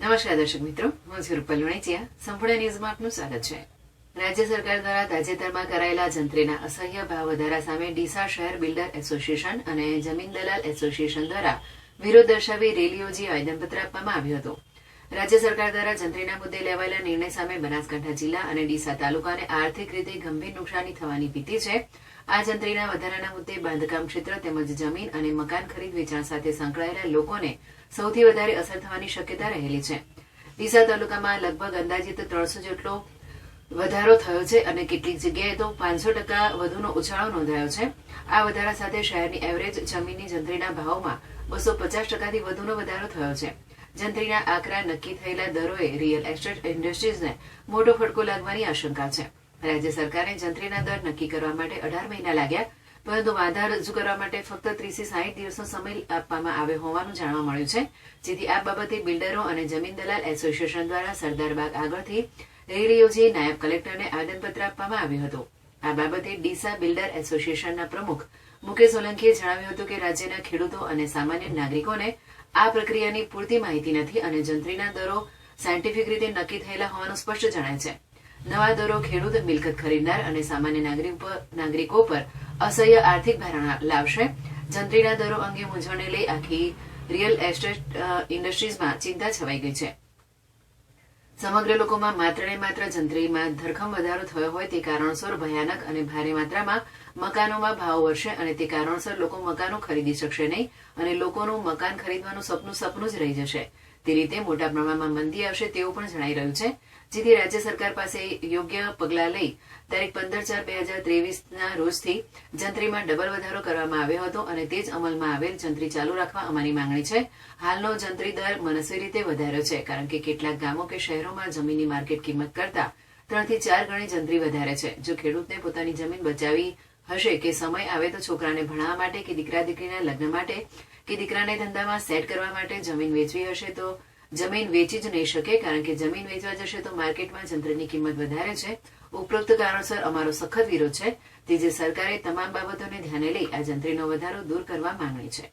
નમસ્કાર દર્શક મિત્રો, હું છું રૂપલ વણેચિયા સંપૂર્ણ ન્યૂઝમાં આપનું સ્વાગત છે. રાજ્ય સરકાર દ્વારા તાજેતરમાં કરાયેલા જંત્રીના અસહ્ય ભાવ વધારા સામે ડીસા શહેર બિલ્ડર એસોસિએશન અને જમીન દલાલ એસોસિએશન દ્વારા વિરોધ દર્શાવી રેલી યોજી આવેદનપત્ર આપવામાં આવ્યું હતું. રાજ્ય સરકાર દ્વારા જંત્રીના મુદ્દે લેવાયેલા નિર્ણય સામે બનાસકાંઠા જિલ્લા અને ડીસા તાલુકાને આર્થિક રીતે ગંભીર નુકસાની થવાની ભીતિ છે. આ જંત્રીના વધારાના મુદ્દે બાંધકામ ક્ષેત્ર તેમજ જમીન અને મકાન ખરીદ વેચાણ સાથે સંકળાયેલા લોકોને સૌથી વધારે અસર થવાની શક્યતા રહેલી છે. ડીસા તાલુકામાં લગભગ અંદાજિત ત્રણસો જેટલો વધારો થયો છે અને કેટલીક જગ્યાએ તો પાંચસો ટકા વધુનો ઉછાળો નોંધાયો છે. આ વધારા સાથે શહેરની એવરેજ જમીનની જંત્રીના ભાવમાં બસો પચાસ ટકાથી વધુનો વધારો થયો છે. જંત્રીના આકરા નક્કી થયેલા દરોએ રિયલ એસ્ટેટ ઇન્ડસ્ટ્રીઝને મોટો ફટકો લાગવાની આશંકા છે. રાજ્ય સરકારે જંત્રીના દર નક્કી કરવા માટે અઢાર મહિના લાગ્યા, પરંતુ વાંધા રજૂ કરવા માટે ફક્ત ત્રીસથી સાહીઠ દિવસનો સમય આપવામાં આવ્યો હોવાનું જાણવા મળ્યું છે. જેથી આ બાબતે બિલ્ડરો અને જમીન દલાલ એસોસિએશન દ્વારા સરદારબાગ આગળથી રેલી યોજી નાયબ કલેક્ટરને આવેદનપત્ર આપવામાં આવ્યું હતું. આ બાબતે ડીસા બિલ્ડર એસોસિએશનના પ્રમુખ મુકેશ સોલંકીએ જણાવ્યું હતું કે રાજ્યના ખેડૂતો અને સામાન્ય નાગરિકોને આ પ્રક્રિયાની પૂરતી માહિતી નથી અને જંત્રીના દરો સાયન્ટિફિક રીતે નક્કી થયેલા હોવાનું સ્પષ્ટ જણાય છે. નવા દરો ખેડૂત મિલકત ખરીદનાર અને સામાન્ય નાગરિક નાગરિકો પર અસહ્ય આર્થિક ભારણ લાવશે. જંત્રીના દરો અંગે મૂંઝવણને લઈ આખી રિયલ એસ્ટેટ ઇન્ડસ્ટ્રીઝમાં ચિંતા છવાઈ ગઈ છે. સમગ્ર લોકોમાં માત્ર ને માત્ર જંત્રીમાં ધરખમ વધારો થયો હોય તે કારણસર ભયાનક અને ભારે માત્રામાં મકાનોમાં ભાવ વધશે અને તે કારણસર લોકો મકાનો ખરીદી શકશે નહીં અને લોકોનું મકાન ખરીદવાનું સપનું સપનું જ રહી જશે. તે રીતે મોટા પ્રમાણમાં મંદી આવશે તેવું પણ જણાઈ રહ્યું છે. જેથી રાજ્ય સરકાર પાસે યોગ્ય પગલાં લઈ તારીખ પંદર ચાર બે હજાર ત્રેવીસના રોજથી જંત્રીમાં ડબલ વધારો કરવામાં આવ્યો હતો અને તે જ અમલમાં આવેલ જંત્રી ચાલુ રાખવા અમારી માંગણી છે. હાલનો જંત્રી દર મનસ્વી રીતે વધાર્યો છે, કારણ કે કેટલાક ગામો કે શહેરોમાં જમીનની માર્કેટ કિંમત કરતા ત્રણથી ચાર ગણી જંત્રી વધારે છે. જો ખેડૂતને પોતાની જમીન બચાવી હશે કે સમય આવે તો છોકરાને ભણાવવા માટે કે દીકરા દીકરીના લગ્ન માટે કે દીકરાને ધંધામાં સેટ કરવા માટે જમીન વેચવી હશે તો જમીન વેચી જ નહીં શકે, કારણ કે જમીન વેચવા જશે તો માર્કેટમાં જંત્રની કિંમત વધારે છે. ઉપરોક્ત કારણસર અમારો સખત વિરોધ છે. તે જે સરકારે તમામ બાબતોને ધ્યાને લઈ આ જંત્રીનો વધારો દૂર કરવા માંગણી છે.